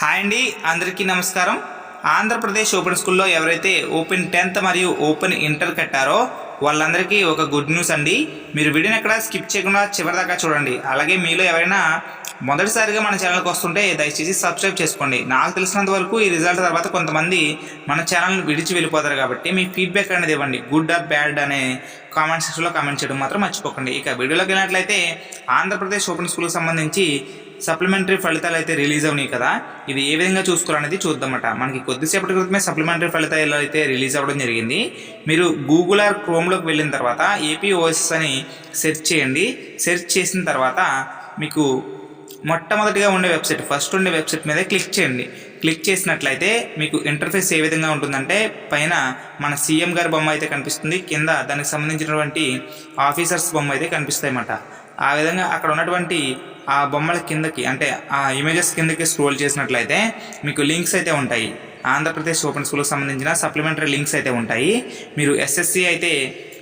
Hi అండి అందరికీ నమస్కారం. ఆంధ్రప్రదేశ్ ఓపెన్ స్కూల్లో ఎవరైతే ఓపెన్ టెన్త్ మరియు ఓపెన్ ఇంటర్ కట్టారో వాళ్ళందరికీ ఒక గుడ్ న్యూస్ అండి. మీరు వీడియోని ఎక్కడ స్కిప్ చేయకుండా చివరిదాకా చూడండి. అలాగే మీలో ఎవరైనా మొదటిసారిగా మన ఛానల్కి వస్తుంటే దయచేసి సబ్స్క్రైబ్ చేసుకోండి. నాకు తెలిసినంత వరకు ఈ రిజల్ట్ తర్వాత కొంతమంది మన ఛానల్ని విడిచి వెళ్ళిపోతారు కాబట్టి మీ ఫీడ్బ్యాక్ అనేది ఇవ్వండి. గుడ్ ఆర్ బ్యాడ్ అనే కామెంట్ సెక్షన్లో కామెంట్ చేయడం మాత్రం మర్చిపోకండి. ఇక వీడియోలోకి వెళ్ళినట్లయితే ఆంధ్రప్రదేశ్ ఓపెన్ స్కూల్కి సంబంధించి సప్లిమెంటరీ ఫలితాలు అయితే రిలీజ్ అవునాయి కదా ఇది ఏ విధంగా చూసుకోవాలనేది చూద్దామట. మనకి కొద్దిసేపటి క్రితమే సప్లిమెంటరీ ఫలితాలు అయితే రిలీజ్ అవ్వడం జరిగింది. మీరు గూగుల్ ఆర్ క్రోమ్లోకి వెళ్ళిన తర్వాత ఏపీ ఓఎస్ఎస్ అని సెర్చ్ చేయండి. సెర్చ్ చేసిన తర్వాత మీకు మొట్టమొదటిగా ఉండే వెబ్సైట్ ఫస్ట్ ఉండే వెబ్సైట్ మీద క్లిక్ చేయండి. క్లిక్ చేసినట్లయితే మీకు ఇంటర్ఫేస్ ఏ విధంగా ఉంటుందంటే పైన మన సీఎం గారి బొమ్మ అయితే కనిపిస్తుంది. కింద దానికి సంబంధించినటువంటి ఆఫీసర్స్ బొమ్మ అయితే కనిపిస్తాయి ఆ విధంగా అక్కడ ఉన్నటువంటి ఆ బొమ్మల కిందకి అంటే ఆ ఇమేజెస్ కిందకి స్క్రోల్ చేసినట్లయితే మీకు లింక్స్ అయితే ఉంటాయి. ఆంధ్రప్రదేశ్ ఓపెన్ స్కూల్కి సంబంధించిన సప్లిమెంటరీ లింక్స్ అయితే ఉంటాయి. మీరు ఎస్ఎస్సి అయితే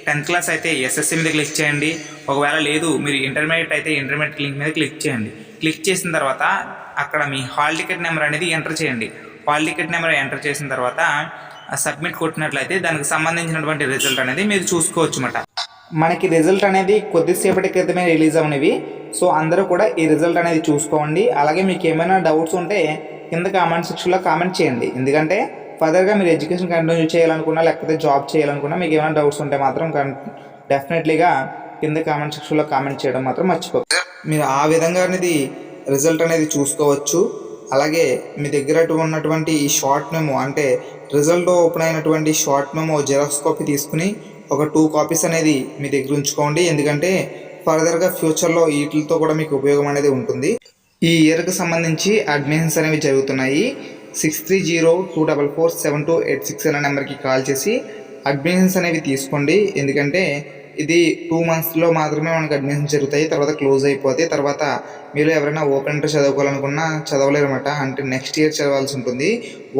టెన్త్ క్లాస్ అయితే ఎస్ఎస్సి మీద క్లిక్ చేయండి. ఒకవేళ లేదు మీరు ఇంటర్మీడియట్ అయితే ఇంటర్మీడియట్ లింక్ మీద క్లిక్ చేయండి. క్లిక్ చేసిన తర్వాత అక్కడ మీ హాల్ టికెట్ నెంబర్ అనేది ఎంటర్ చేయండి. హాల్ టికెట్ నెంబర్ ఎంటర్ చేసిన తర్వాత సబ్మిట్ కొట్టినట్లయితే దానికి సంబంధించినటువంటి రిజల్ట్ అనేది మీరు చూసుకోవచ్చు అన్నమాట మనకి రిజల్ట్ అనేది కొద్దిసేపటి క్రితమే రిలీజ్ అవునవి. సో అందరూ కూడా ఈ రిజల్ట్ అనేది చూసుకోండి. అలాగే మీకు ఏమైనా డౌట్స్ ఉంటే కింద కామెంట్ సెక్షన్లో కామెంట్ చేయండి. ఎందుకంటే ఫర్దర్గా మీరు ఎడ్యుకేషన్ కంటిన్యూ చేయాలనుకున్నా లేకపోతే జాబ్ చేయాలనుకున్నా మీకు ఏమైనా డౌట్స్ ఉంటే మాత్రం డెఫినెట్లీగా కింద కామెంట్ సెక్షన్లో కామెంట్ చేయడం మాత్రం మర్చిపో మీరు ఆ విధంగా అనేది రిజల్ట్ అనేది చూసుకోవచ్చు. అలాగే మీ దగ్గర ఉన్నటువంటి ఈ షార్ట్ మెమో అంటే రిజల్ట్ ఓపెన్ అయినటువంటి షార్ట్ మెమో జెరాక్స్ కాపీ తీసుకుని ఒక టూ కాపీస్ అనేది మీ దగ్గర ఉంచుకోండి. ఎందుకంటే ఫర్దర్గా ఫ్యూచర్లో వీటితో కూడా మీకు ఉపయోగం అనేది ఉంటుంది. ఈ ఇయర్కి సంబంధించి అడ్మిషన్స్ అనేవి జరుగుతున్నాయి. Six three zero two double four seven two eight six అనే నెంబర్కి కాల్ చేసి అడ్మిషన్స్ అనేవి తీసుకోండి ఎందుకంటే ఇది టూ మంత్స్లో మాత్రమే మనకు అడ్మిషన్ జరుగుతాయి తర్వాత క్లోజ్ అయిపోతాయి తర్వాత మీరు ఎవరైనా ఓపెన్ ఇంటర్ చదువుకోవాలనుకున్నా చదవలేరు అనమాట అంటే నెక్స్ట్ ఇయర్ చదవాల్సి ఉంటుంది.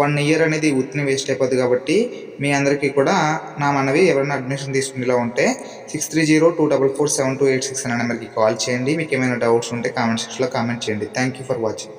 వన్ ఇయర్ అనేది ఉత్తిని వేస్ట్ అయిపోద్ది కాబట్టి మీ అందరికీ కూడా నా మనవి ఎవరైనా అడ్మిషన్ తీసుకునేలా ఉంటే six three zero two double four seven two eight six అనే నెంబర్కి కాల్ చేయండి. మీకు ఏమైనా డౌట్స్ ఉంటే కామెంట్ సెక్షన్లో కామెంట్ చేయండి. Thank you for watching